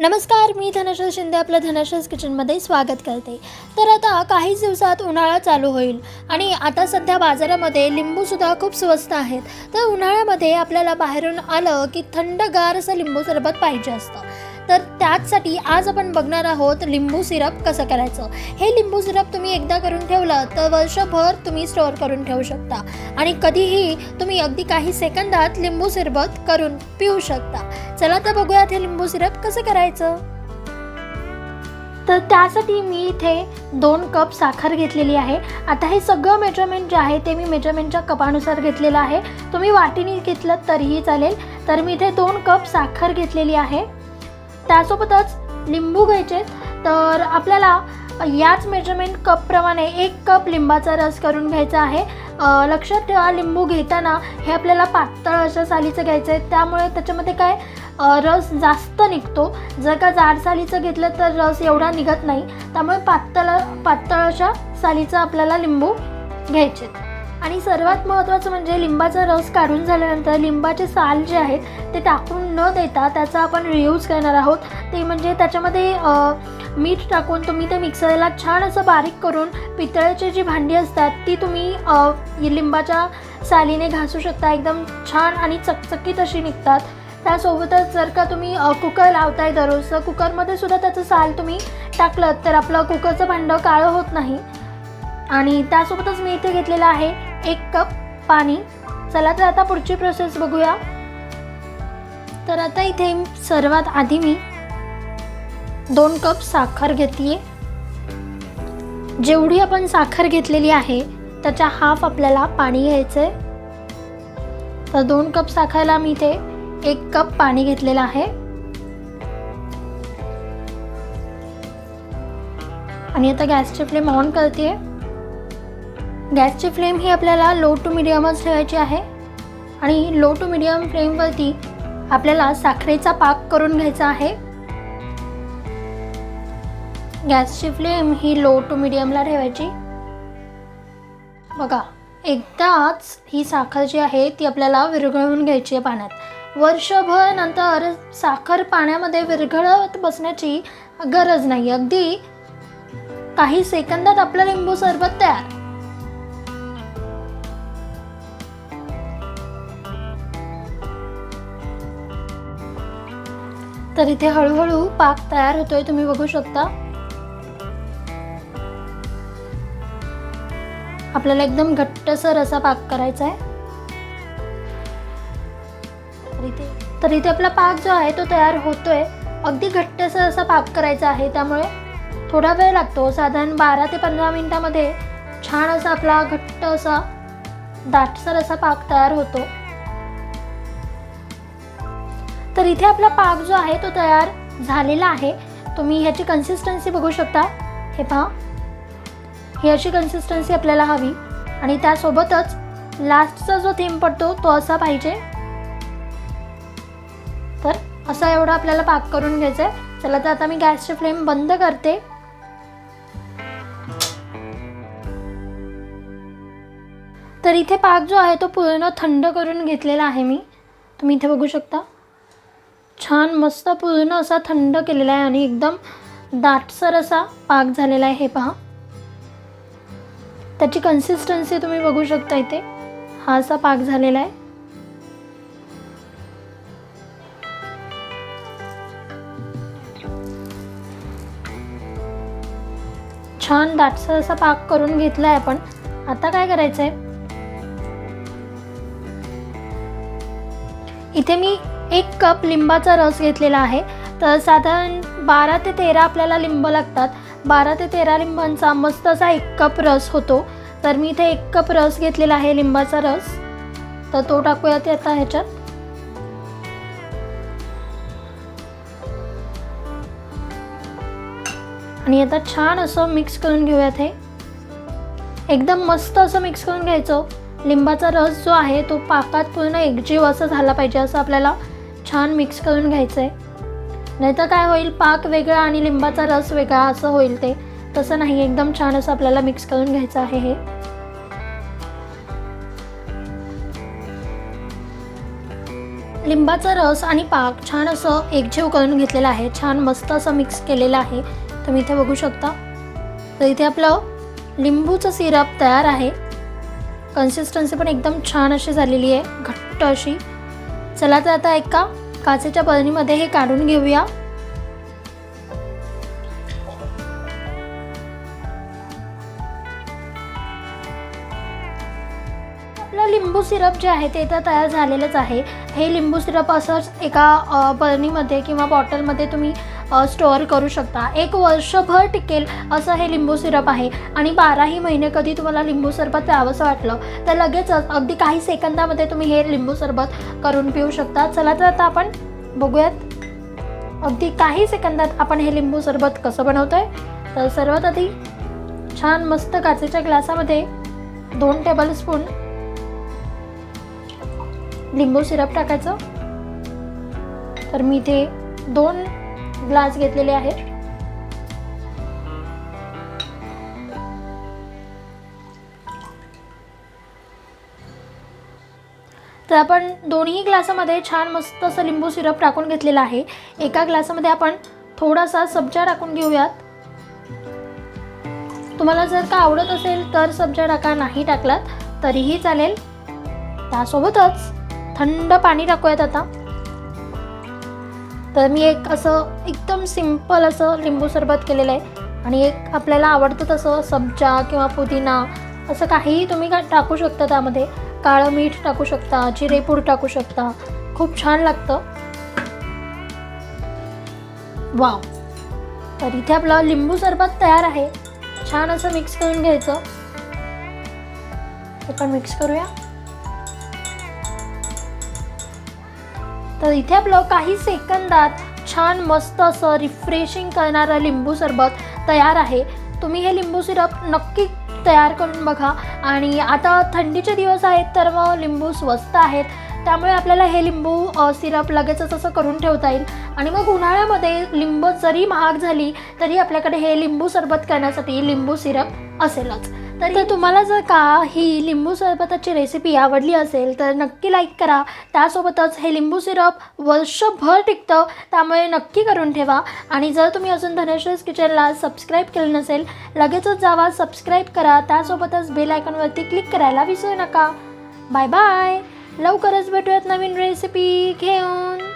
नमस्कार मी धनश्री शिंदे आपलं धनश्रीज किचनमध्ये स्वागत करते. तर आता काहीच दिवसात उन्हाळा चालू होईल आणि आता सध्या बाजारामध्ये लिंबूसुद्धा खूप स्वस्त आहेत. तर उन्हाळ्यामध्ये आपल्याला बाहेरून आलं की थंडगार असं लिंबू सरबत पाहिजे असतं. तर त्याचसाठी आज आपण बघणार आहोत लिंबू सिरप कसं करायचं. हे लिंबू सिरप तुम्ही एकदा करून ठेवलं तर वर्षभर तुम्ही स्टोअर करून ठेवू शकता. आणि कधीही तुम्ही अगदी काही सेकंदात लिंबू सरबत करून पिऊ शकता. चला तर बघूयात हे लिंबू सिरप कसं करायचं. तर त्यासाठी मी इथे दोन कप साखर घेतलेली आहे. आता हे सगळं मेजरमेंट जे आहे ते मी मेजरमेंटच्या कपानुसार घेतलेलं आहे. तुम्ही वाटीने घेतलं तरीही चालेल. तर मी इथे दोन कप साखर घेतलेली आहे. त्यासोबतच लिंबू घ्यायचे तर आपल्याला याच मेजरमेंट कपप्रमाणे एक कप लिंबाचा रस करून घ्यायचा आहे. लक्षात ठेवा लिंबू घेताना हे आपल्याला पातळ अशा सालीचं घ्यायचं आहे. त्यामुळे त्याच्यामध्ये काय रस जास्त निघतो. जर का जाड सालीचं घेतलं तर रस एवढा निघत नाही. त्यामुळे पातळ पातळ अशा सालीचं आपल्याला लिंबू घ्यायचे आणि सर्वात महत्त्वाचं म्हणजे लिंबाचा रस काढून झाल्यानंतर लिंबाचे साल जे आहेत ते टाकून न देता त्याचा आपण रियूज करणार आहोत. ते म्हणजे त्याच्यामध्ये मीठ टाकून तुम्ही ते मिक्सरला छान असं बारीक करून पितळेची जी भांडी असतात ती तुम्ही लिंबाच्या सालीने घासू शकता. एकदम छान आणि चकचकीत अशी निघतात. त्यासोबतच जर का तुम्ही कुकर लावताय दररोज तर कुकरमध्ये सुद्धा त्याचं साल तुम्ही टाकलं तर आपलं कुकरचं भांडं काळं होत नाही. आणि त्यासोबतच मी इथे घेतलेलं आहे एक कप पाणी. चला तर आता पुढची प्रोसेस बघूया. तर आता इथे सर्वात आधी मी दोन कप साखर घेतली जेवढी आपण साखर घेतलेली आहे त्याच्या हाफ आपल्याला पाणी घ्यायचं आहे तर दोन कप साखरला मी इथे एक कप पाणी घेतलेलं आहे. आणि आता गॅसची फ्लेम ऑन करते गॅसची फ्लेम ही आपल्याला लो टू मिडियमच ठेवायची आहे. आणि लो टू मिडियम फ्लेमवरती आपल्याला साखरेचा पाक करून घ्यायचा आहे. गॅसची फ्लेम ही लो टू मिडियमला ठेवायची. बघा एकदाच ही साखर जी आहे ती आपल्याला विरघळवून घ्यायची आहे पाण्यात. वर्षभर नंतर साखर पाण्यामध्ये विरघळत बसण्याची गरज नाही. अगदी काही सेकंदात आपलं लिंबू सरबत तयार. तर इथे हळूहळू पाक तयार होतोय तुम्ही बघू शकता. आपल्याला एकदम घट्टसर असा पाक करायचा आहे तर इथे आपला पाक जो आहे तो तयार होतोय. अगदी घट्टसर असा पाक करायचा आहे त्यामुळे थोडा वेळ लागतो. साधारण बारा ते पंधरा मिनिटामध्ये छान असा आपला घट्ट असा दाटसर असा पाक तयार होतो. तर इथे आपला पाक जो आहे तो तयार झालेला आहे. तुम्ही ह्याची कन्सिस्टन्सी बघू शकता. हे पहा. ही अशी कन्सिस्टन्सी आपल्याला हवी. आणि त्यासोबतच लास्टचा जो थीम पडतो तो असा पाहिजे. तर असा एवढा आपल्याला पाक करून घ्यायचा आहे. चला तर आता मी गॅसची फ्लेम बंद करते. तर इथे पाक जो आहे तो पूर्ण थंड करून घेतलेला आहे मी. तुम्ही इथे बघू शकता. छान मस्त पूर्ण असा थंड केलेला आहे आणि एकदम दाटसर असा पाक झालेला आहे हे पहा. त्याची कन्सिस्टन्सी तुम्ही बघू शकता इथे. हा असा पाक झालेला आहे. छान दाटसर असा पाक करून घेतला आहे आपण. आता काय करायचं आहे इथे मी एक कप लिंबाचा रस घेतलेला आहे. तर साधारण बारा ते तेरा आपल्याला लिंब लागतात. बारा ते तेरा लिंबांचा मस्त असा एक कप रस होतो. तर मी इथे एक कप रस घेतलेला आहे लिंबाचा रस. तर तो टाकूयात आता ह्याच्यात. आणि आता छान असं मिक्स करून घेऊयात हे. एकदम मस्त असं मिक्स करून घ्यायचं. लिंबाचा रस जो आहे तो पाकात पूर्ण एकजीव असं झाला पाहिजे असं आपल्याला छान मिक्स करून घ्यायचं आहे नाहीतर काय होईल पाक वेगळा आणि लिंबाचा रस वेगळा असं होईल ते. तसं नाही एकदम छान असं आपल्याला मिक्स करून घ्यायचं आहे हे. लिंबाचा रस आणि पाक छान असं एकजीव करून घेतलेला आहे. छान मस्त असं मिक्स केलेलं आहे. तुम्ही इथे बघू शकता. तर इथे आपलं लिंबूचं सिरप तयार आहे. कन्सिस्टन्सी पण एकदम छान अशी झालेली आहे. घट्ट अशी. चला तर आता एका काचेच्या बरणीमध्ये हे काढून घेऊया. आपलं लिंबू सिरप जे आहे ते तर तयार झालेलंच आहे. हे लिंबू सिरप असंच एका बरणीमध्ये किंवा बॉटलमध्ये तुम्ही स्टोअर करू शकता. एक वर्षभर टिकेल असं हे लिंबू सिरप आहे. आणि बाराही महिने कधी तुम्हाला लिंबू सरबत प्यावंसं वाटलं तर लगेचच अगदी काही सेकंदामध्ये तुम्ही हे लिंबू सरबत करून पिऊ शकता. चला तर आता आपण बघूयात. अगदी काही सेकंदात आपण हे लिंबू सरबत कसं बनवतोय. तर सर्वात आधी छान मस्त काचेच्या ग्लासामध्ये दोन टेबलस्पून लिंबू सिरप टाकायचं. तर मी इथे दोन ग्लास घेतलेले आहेत. तर आपण दोन्ही ग्लासामध्ये छान मस्त असं लिंबू सिरप टाकून घेतलेला आहे. एका ग्लासामध्ये आपण थोडासा सब्जा टाकून घेऊयात. तुम्हाला जर का आवडत असेल तर सब्जा टाका नाही टाकलात तरीही चालेल. त्यासोबतच थंड पाणी टाकूयात आता. तर मी एक असं एकदम सिंपल असं लिंबू सरबत केलेलं आहे. आणि एक आपल्याला आवडतं तसं सब्जा किंवा पुदिना असं काहीही तुम्ही का टाकू शकता त्यामध्ये. काळं मीठ टाकू शकता जिरेपूड टाकू शकता. खूप छान लागतं. वाव. तर इथे आपलं लिंबू सरबत तयार आहे. छान असं मिक्स करून घ्यायचं. हे पण मिक्स करूया. तर इथे आपलं काही सेकंदात छान मस्त असं रिफ्रेशिंग करणारं लिंबू सरबत तयार आहे. तुम्ही हे लिंबू सिरप नक्की तयार करून बघा. आणि आता थंडीचे दिवस आहेत तर मग लिंबू स्वस्त आहेत. त्यामुळे आपल्याला हे लिंबू सिरप लगेचच असं करून ठेवता येईल. आणि मग उन्हाळ्यामध्ये लिंबू जरी महाग झाली तरी आपल्याकडे हे लिंबू सरबत करण्यासाठी लिंबू सिरप असेलच. तर तुम्हाला जर का ही लिंबू सरबताची रेसिपी आवडली असेल तर नक्की लाईक करा. त्यासोबतच हे लिंबू सिरप वर्षभर टिकतं त्यामुळे नक्की करून ठेवा. आणि जर तुम्ही अजून धनेश्वरीज किचनला सबस्क्राईब केलं नसेल लगेचच जावा सबस्क्राईब करा. त्यासोबतच बेल आयकॉनवरती क्लिक करायला विसरू नका. बाय बाय लवकरच भेटूयात नवीन रेसिपी घेऊन.